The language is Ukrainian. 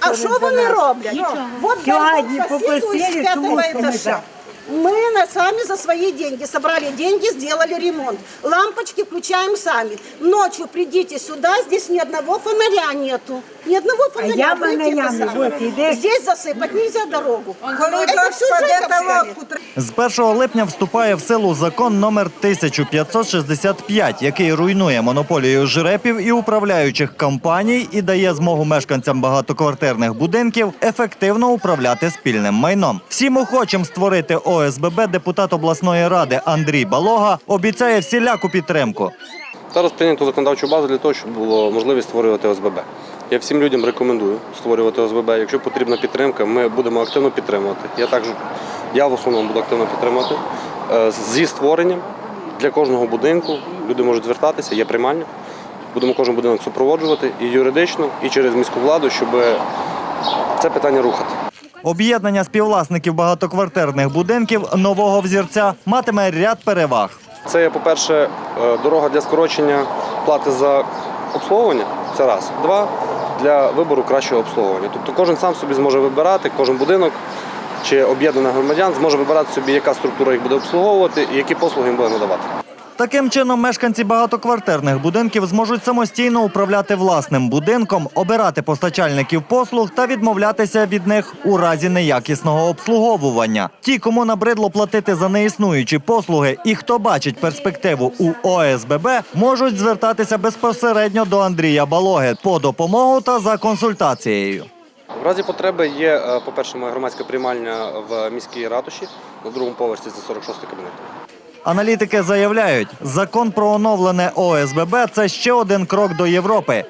А що вони роблять? Вот Сьогодні пятого тому що ми так. Мы на- сами за свои деньги собрали деньги, сделали ремонт. Лампочки включаем сами. Ночью придите сюда, здесь ни одного фонаря нету. Ни одного фонаря. я Выйти фонарями, это самое. вот, иди. Здесь засыпать нельзя дорогу. Коли Это дощ всю паде, Жековская. то З 1 липня вступає в силу закон номер 1565, який руйнує монополію жрепів і управляючих компаній і дає змогу мешканцям багатоквартирних будинків ефективно управляти спільним майном. Всім охочим створити ОСББ депутат обласної ради Андрій Балога обіцяє всіляку підтримку. Зараз прийнято законодавчу базу для того, щоб було можливість створювати ОСББ. Я всім людям рекомендую створювати ОСББ. Якщо потрібна підтримка, ми будемо активно підтримувати. Я також я в основному буду активно підтримувати. Е, Зі створенням для кожного будинку люди можуть звертатися, є приймальня. Будемо кожен будинок супроводжувати і юридично, і через міську владу, щоб це питання рухати. Об'єднання співвласників багатоквартирних будинків нового взірця матиме ряд переваг. Це по-перше, е, дорога для скорочення плати за обслуговування. Це раз. Два для вибору кращого обслуговування. Тобто кожен сам собі зможе вибирати, кожен будинок чи об'єднання громадян зможе вибирати собі, яка структура їх буде обслуговувати і які послуги їм буде надавати. Таким чином, мешканці багатоквартирних будинків зможуть самостійно управляти власним будинком, обирати постачальників послуг та відмовлятися від них у разі неякісного обслуговування. Ті, кому набридло платити за неіснуючі послуги і хто бачить перспективу у ОСББ, можуть звертатися безпосередньо до Андрія Балоги по допомогу та за консультацією. В разі потреби є, е, по-перше, моя громадська приймальня в міській ратуші на другому поверсі за 46 кабінет. Аналітики заявляють, закон про оновлене ОСББ це ще один крок до Європи.